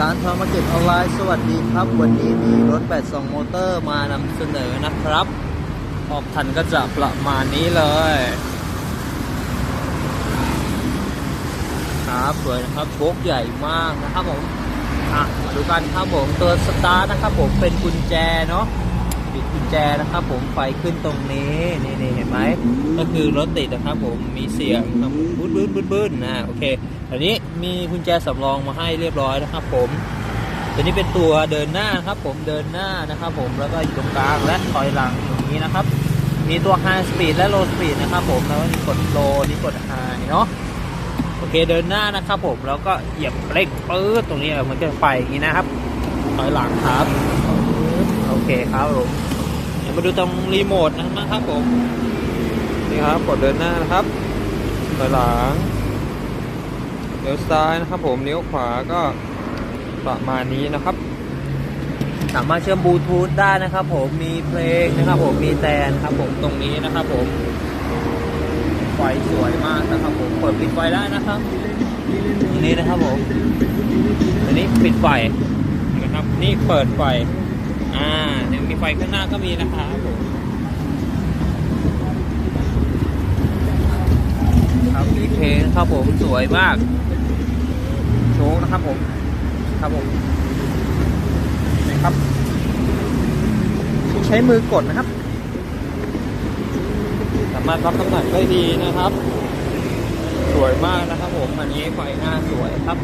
ร้านทอมาเก็ตออนไลน์สวัสดีครับ วันนี้มีรถ 82 มอเตอร์มานำเสนอนะครับ ออกทันก็จะประมาณนี้เลย ครับสวยนะครับโชคใหญ่มากนะครับผม อะ มาดูกันครับผม ตัวสตาร์ทนะครับผมเป็นกุญแจเนาะ ปิดกุญแจนะครับ ผมไฟขึ้นตรงนี้นี่นี่เห็นไหมก็คือรถติดนะครับผมมีเสียงบึ้นบึ้นบึ้นบึ้นนะโอเคอันนี้มีกุญแจสำรองมาให้เรียบร้อยนะครับ ผมตัวนี้เป็นตัวเดินหน้านครับ ผมเดินหน้านะครับ ผมแล้วก็อยู่ตรงกลางและถอยหลังอย่างนี้นะครับ มีตัว High Speed และ Low Speed นะครับ ผมแล้วก็มีกด Low นี่กด High เนาะโอเคเดินหน้านะครับ ผมแล้วก็เหยียบเบรกปื๊ดตรงนี้มันจะไปอย่างนี้นะครับถอยหลังครับ โอเคครับผม มาดูตรงรีโมทนะครับผม นี่ครับ กดเดินหน้านะครับถอยหลังเลี้ยวซ้ายนะครับผมเลี้ยวขวาก็ประมาณนี้นะครับ สามารถเชื่อมบลูทูธได้นะครับผมมีเพลงนะครับผมมีแตนครับผมตรงนี้นะครับผมไฟสวยมากนะครับผมเปิดปิดไฟได้นะครับตรงนี้นะครับผมอันนี้ปิดไฟนะครับ นี่เปิดไฟ อ่ายังมีไฟข้างหน้าก็มีนะครับผมครับมีเพลงครับผมสวยมากโชว์นะครับผม ครับผมนี่ครับ ใช้มือกดนะครับ สามารถรับน้ำหนักได้ดีนะครับ สวยมากนะครับผมอันนี้ไฟหน้าสวยครับ